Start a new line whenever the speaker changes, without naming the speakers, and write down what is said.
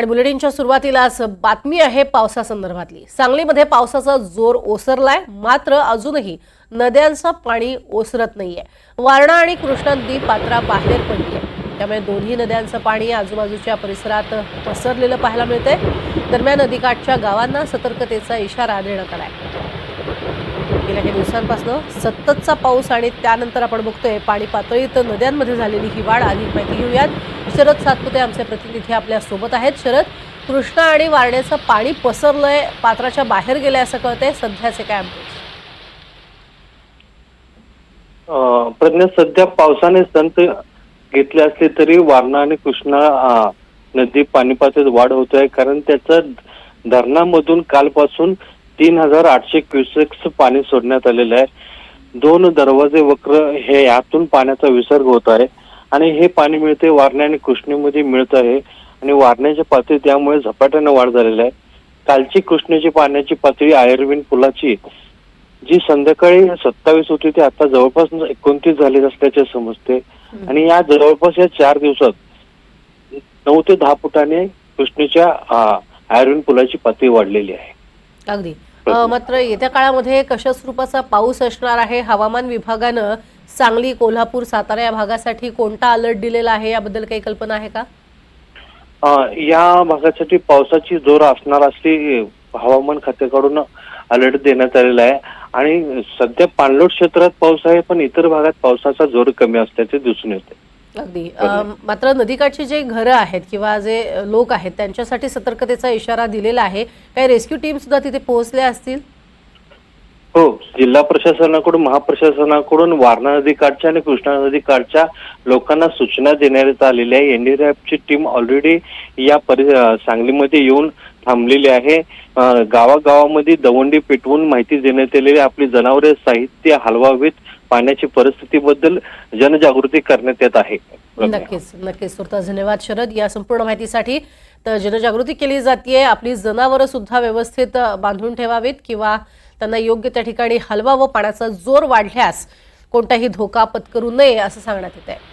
आणि बुलेटिनच्या सुरुवातीलाच बातमी आहे पावसासंदर्भातली सांगलीमध्ये पावसाचा जोर ओसरलाय मात्र अजूनही नद्यांचं पाणी ओसरत नाहीये वारणा आणि कृष्णा नदी पात्रा बाहेर पडली आहे त्यामुळे दोन्ही नद्यांचं पाणी आजूबाजूच्या परिसरात पसरलेलं पाहायला मिळतंय दरम्यान नदीकाठच्या गावांना सतर्कतेचा इशारा देण्यात आलाय गेल्या काही दिवसांपासून सततचा पाऊस आणि त्यानंतर आपण बघतोय पाणी पातळीत नद्यांमध्ये झालेली ही वाढ अधिक माहिती घेऊयात शरद सातपुते आमचे प्रतिनिधी आपल्या सोबत आहेत शरद कृष्णा आणि वारण्याचं पाणी पसरलंय पात्राच्या बाहेर गेलंय असं कळतंय सध्याचे काय
प्रज्ञा सध्या पावसाने संत घेतले असले तरी वारणा आणि कृष्णा नदी पाणी पातळीत वाढ होत आहे कारण त्याचं धरणामधून कालपासून तीन हजार आठशे क्युसेक्स पाणी सोडण्यात आलेलं आहे दोन दरवाजे वक्र हे यातून पाण्याचा विसर्ग होत आहे आणि हे पाणी मिळते वारणे आणि कृष्णीमध्ये मिळत आहे आणि वारण्याच्या पातळी त्यामुळे झपाट्याने वाढ झालेली आहे कालची कृष्णेची पाण्याची पातळी आयर्विन पुलाची जी संध्याकाळी सत्तावीस होती ती आता जवळपास एकोणतीस झाली असल्याचे समजते आणि या जवळपास या चार दिवसात नऊ ते दहा फुटाने कृष्णेच्या आयर्विन पुलाची पातळी वाढलेली आहे
अगदी मात्र येत्या काळामध्ये कशा स्वरूपाचा पाऊस असणार आहे हवामान विभागानं सांगली कोल्हापूर सातारा या भागासाठी कोणता अलर्ट दिलेला आहे याबद्दल काही कल्पना आहे का
या भागासाठी पावसाची जोर असणार असली हवामान खात्याकडून अलर्ट देण्यात आलेला आहे आणि सध्या पाणलोट क्षेत्रात पाऊस आहे पण इतर भागात पावसाचा जोर कमी असल्याचे दिसून येते
अगदी हो. मात्र नदीकाठची जे घर आहेत किंवा जे लोक आहेत त्यांच्यासाठी सतर्कतेचा इशारा दिलेला आहे काही रेस्क्यू टीम सुद्धा तिथे पोहोचल्या असतील
हो जिल्हा प्रशासनाकडून महाप्रशासनाकडून वारणा नदी आणि कृष्णा नदी लोकांना सूचना देण्यात आलेल्या आहे एनडीआरएफची टीम ऑलरेडी या सांगलीमध्ये येऊन थांबलेली आहे गावागावामध्ये दवंडी पेटवून माहिती देण्यात आलेली आपली जनावरे साहित्य हलवावीत पाण्याची परिस्थितीबद्दल जनजागृती करण्यात येत आहे
नक्कीच नक्कीच तुर्ता धन्यवाद शरद या संपूर्ण माहितीसाठी तर जनजागृती केली जाते आपली जनावरं सुद्धा व्यवस्थित बांधून ठेवावीत किंवा त्यांना योग्य त्या ठिकाणी हलवा व पाण्याचा जोर वाढल्यास कोणताही धोका पत्करू नये असं सांगण्यात येत आहे